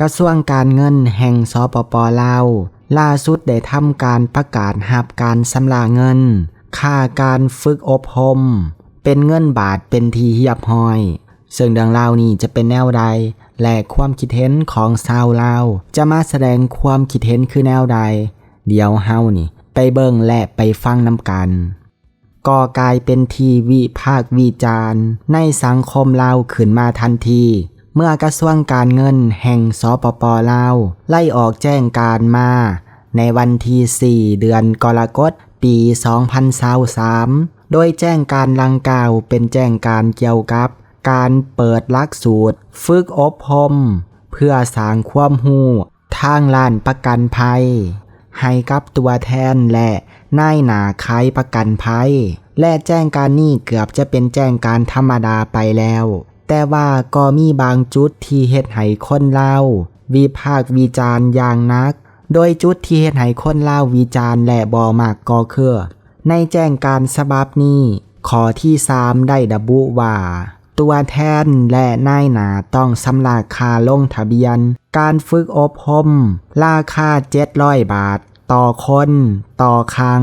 กระทรวงการเงินแห่งสปปลาวล่าสุดได้ทำการประกาศหับการสำลาเงิน ค่าการฝึกอบรมเป็นเงินบาทเป็นทีเหียบห้อย ซึ่งดังเล่านี้จะเป็นแนวใด และความคิดเห็นของชาวลาวจะมาแสดงความคิดเห็นคือแนวใด เดี๋ยวเฮานี่ ไปเบิ่งและไปฟังนำกันก็กลายเป็นทีวิพากษ์วิจารณ์ในสังคมลาวขึ้นมาทันที เมื่อกระทรวงการเงินแห่งสปปลาว ไล่ออกแจ้งการมา ในวันที่ 4 เดือนกรกฎปี 2023โดยแจ้งการลังกล่าวเป็นแจ้งการเกี่ยวกับ การเปิดหลักสูตร ฝึกอบรมเพื่อสร้างความหูทางล้านประกันภัย ให้กับตัวแทนและนายหนาขายประกันภัย และแจ้งการนี้เกือบจะเป็นแจ้งการธรรมดาไปแล้ว แต่ว่าก็มีบางจุดที่เฮ็ดให้คนเล่าวิพากวิจารณ์อย่างนัก โดยจุดที่เฮ็ดให้คนเล่าวิจารณ์และบอมากก็คือในแจ้งการฉบับนี้ขอที่สามได้ระบุว่า ตัวแทนและนายหนาต้องสำราคาลงทะเบียน การฝึกอบรมราคา700บาท ต่อคน ต่อครั้ง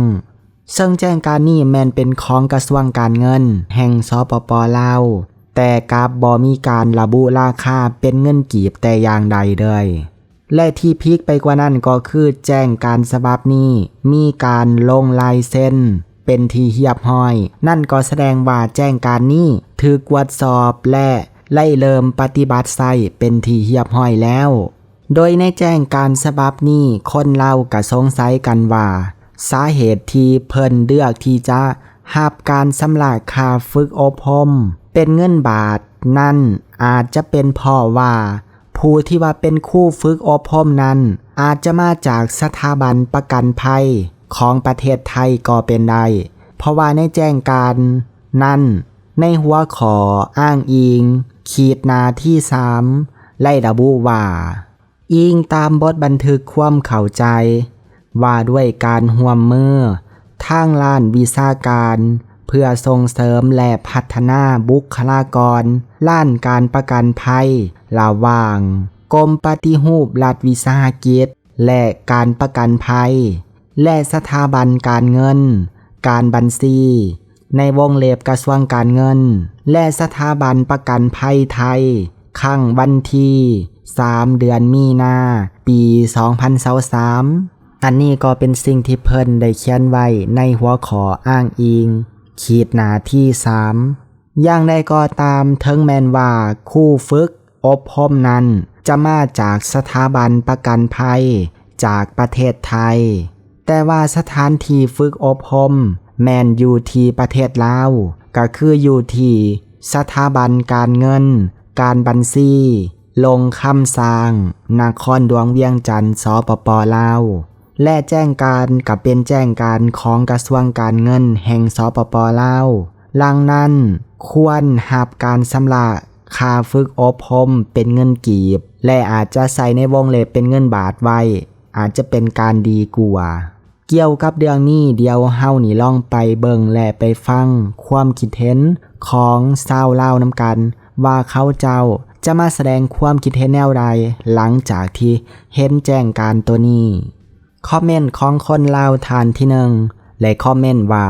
ซึ่งแจ้งการนี้แมนเป็นของกระทรวงการเงิน แห่งสปปลาว แต่กับบอมีการระบุราคาเป็นเงินกีบแต่อย่างใดเลยและที่พีคไปกว่านั้นก็คือแจ้งการฉบับนี้มีการลงลายเส้น เป็นทีเหียบห้อย นั่นก็แสดงว่าแจ้งการนี้ถือกวดสอบและไล่เริ่มปฏิบัติใส่เป็นทีเหียบห้อยแล้ว โดยในแจ้งการฉบับนี้คนเล่ากระสงสัยกันว่า สาเหตุที่เพิ่นเลือกที่จะหับการสำลาคาฝึกอบรม เป็นเงินบาท นั่นอาจจะเป็นเพราะว่า ผู้ที่ว่าเป็นคู่ฝึกอบรมนั้น อาจจะมาจากสถาบันประกันภัยของประเทศไทยก็เป็นได้ เพราะว่าในแจ้งการ นั้นในหัวขออ้างอิง ขีดนาที่สามไล่ระบุว่า อิงตามบทบันทึกความเข้าใจ ว่าด้วยการห่วมมือทางล้านวิชาการ เพื่อส่งเสริมและพัฒนาบุคลากรล้านการประกันภัยระหว่างกรมปฏิรูปรัฐวิสาหกิจ และการประกันภัย และสถาบันการเงิน การบัญชี ในวงเล็บกระทรวงการเงิน และสถาบันประกันภัยไทยขั้งวันที่3เดือนมีนา ปี 2023อันนี้ก็เป็นสิ่งที่เพิ่นได้เขียนไว้ในหัวขออ้างอิง ขีดหนาที่3อย่างใดก็ตามเทิงแมนว่าคู่ฝึก อบรมนั้น จะมาจากสถาบันประกันภัย จากประเทศไทย แต่ว่าสถานที่ฝึกอบรมแมนอยู่ที่ประเทศลาวก็คืออยู่ที่สถาบันการเงิน การบัญชี ลงคำสร้างนครดวงเวียงจันทร์สปปลาว และแจ้งการกับเป็นแจ้งการของกระทรวงการเงินแห่งสปปลาวลังนั้นควรหับการสำระค่าฝึกอบรมเป็นเงินกีบ และอาจจะใส่ในวงเล็บเป็นเงินบาทไว้ อาจจะเป็นการดีกว่าเกี่ยวกับเรื่องนี้เดียวเฮานี่ล่องไปเบิงและไปฟัง ความคิดเห็นของชาวเล่าน้ำกัน ว่าเขาเจ้าจะมาแสดงความคิดเห็นแนวใดหลังจากที่เห็นแจ้งการตัวนี้ คอมเมนต์ของคนเล่าทานที่หนึ่งและคอมเมนต์ว่า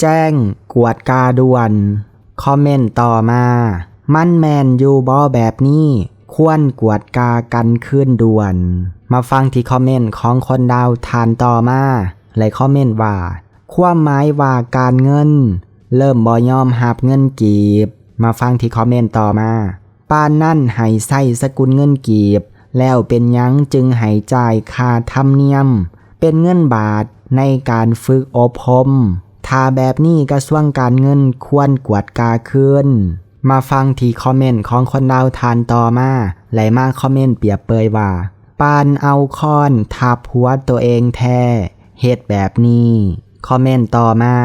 แจ้งกวดกาด่วน คอมเมนต์ต่อมา มันแมนอยู่บอแบบนี้ ควรกวดกากันขึ้นด่วน มาฟังที่คอมเมนต์ของคนดาวทานต่อมาและคอมเมนต์ว่า ความหมายว่าการเงิน เริ่มบอยอมหับเงินกีบ มาฟังที่คอมเมนต์ต่อมาปานนั่นให้ใส่สกุลเงินกีบ แล้วเป็นยังจึงห้จ่ายค่าธรรมเนียม เป็นเงินบาทในการฝึกอบรมถ้าแบบนี้กระทรวงการเงินควรกวดกาขึ้น มาฟังที่คอมเมนต์ของคนดาวทานต่อมาไหลมาคอมเมนต์เปรียบเปยว่า ปานเอาคอนทับหัวตัวเองแท้เหตุแบบนี้ คอมเมนต์ต่อมา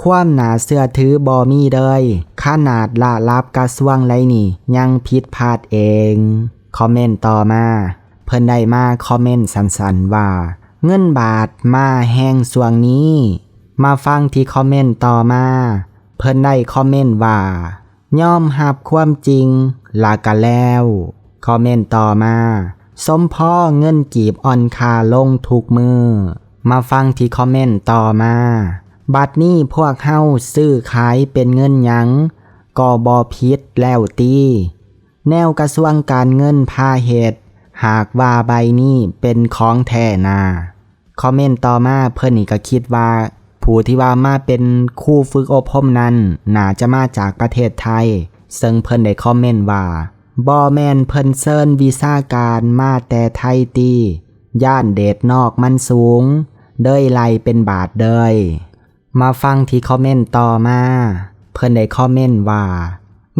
ความหนาเสื้อถือบอมีเลยขนาดละลับกระทรวงไรนี่ ยังผิดพลาดเอง คอมเมนต์ต่อมา เพิ่นได้มาคอมเมนต์สั้นๆว่า เงินบาทมาแห้งสวงนี้ มาฟังที่คอมเมนต์ต่อมา เพิ่นได้คอมเมนต์ว่าย่อมหับความจริงลากันแล้ว คอมเมนต์ต่อมา สมพ่อเงินกีบอ่อนคาลงทุกมือ มาฟังที่คอมเมนต์ต่อมา บัดนี้พวกเฮาซื้อขายเป็นเงินยังก็บอพิษแล้วตี แนวกระทรวงการเงินพาเหตุหากว่าใบนี้เป็นของแท้นาคอมเมนต์ต่อมาเพิ่อนนี่ก็คิดว่า ผู้ที่ว่ามาเป็นคู่ฝึกอบรมนั้นน่าจะมาจากประเทศไทย ซึ่งเพิ่นได้คอมเมนต์ว่าบอแมนเพิ่นเซินวีซ่าการมาแต่ไทยตีย่านเดดนอกมันสูง เด้ยไลเป็นบาทเดยมาฟังที่คอมเมนต์ต่อมา เพิ่นได้คอมเมนต์ว่า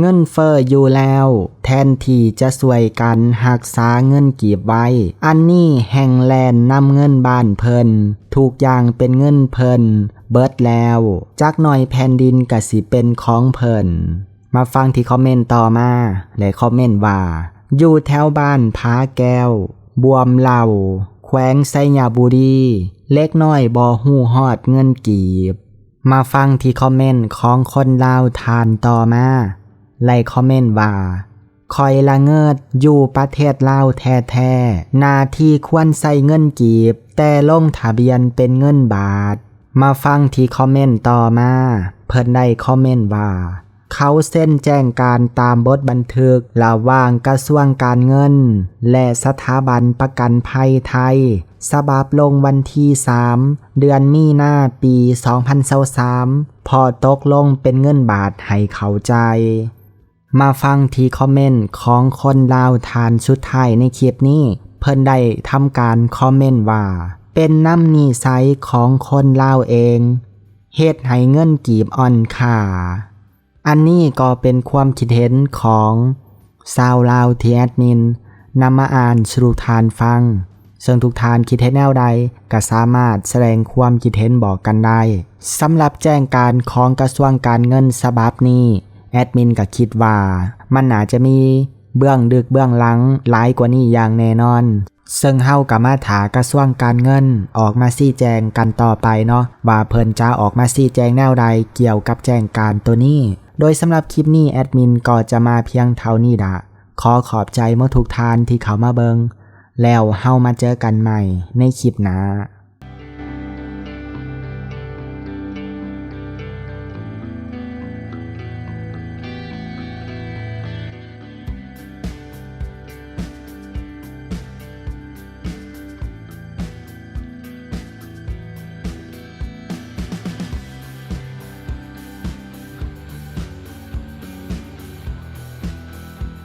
เงินเฟอ้ออยู่แล้ว แทนที่จะสวยกันหักษาเงินกีบไว้ อันนี้แห่งแลนนำเงินบ้านเพิ่นทุกอย่างเป็นเงินเพิ่นเบิดแล้ว จักหน่อยแผ่นดินกะสิเป็นของเพิ่นมาฟังที่คอมเมนต์ต่อมาและคอมเมนต์ว่า อยู่แถวบ้านพาแก้ว บวมเหล่าแขวงไซยาบุรีเล็กน้อยบอหูฮอดเงินกีบ มาฟังที่คอมเมนต์ของคนลาวทานต่อมา ไลคอมเมนต์ว่าคอยละเงิดอยู่ประเทศลาวแท้ๆนาที่ควรใส่เงินกีบ แต่ลงทะเบียนเป็นเงินบาท มาฟังที่คอมเมนต์ต่อมา เพิ่นได้คอมเมนต์ว่า เขาเส้นแจ้งการตามบทบันทึกระหว่างกระทรวงการเงิน และสถาบันประกันภัยไทยสบับลงวันที่ 3 เดือนมีนาปี 2023พอตกลงเป็นเงินบาทให้เขาใจ มาฟังที่คอมเมนต์ของคนลาวทานสุดท้ายในคลิปนี้ เพิ่นได้ทำการคอมเมนต์ว่า เป็นน้ำนีไซของคนลาวเองเฮ็ดให้เงินกีบอ่อนค่าอันนี้ก็เป็นความคิดเห็นของชาวลาวที่แอดมินนำมาอ่านสู่ทานฟัง ซึ่งทุกทานคิดเห็นแนวใดก็สามารถแสดงความคิดเห็นบอกกันได้สำหรับแจ้งการของกระทรวงการเงินฉบับนี้ แอดมินก็คิดว่า มันอาจจะมีเบื้องดึกเบื้องหลังหลายกว่านี้อย่างแน่นอน ซึ่งเฮากับมาถากระทรวงการเงินออกมาชี้แจงกันต่อไปเนาะว่าเพิ่นจะออกมาชี้แจงแนวใดเกี่ยวกับแจ้งการตัวนี้ โดยสำหรับคลิปนี้แอดมินก็จะมาเพียงเท่านี้ดะขอขอบใจเมื่อทุกทานที่เขามาเบิงแล้วเฮามาเจอกันใหม่ในคลิปหน้า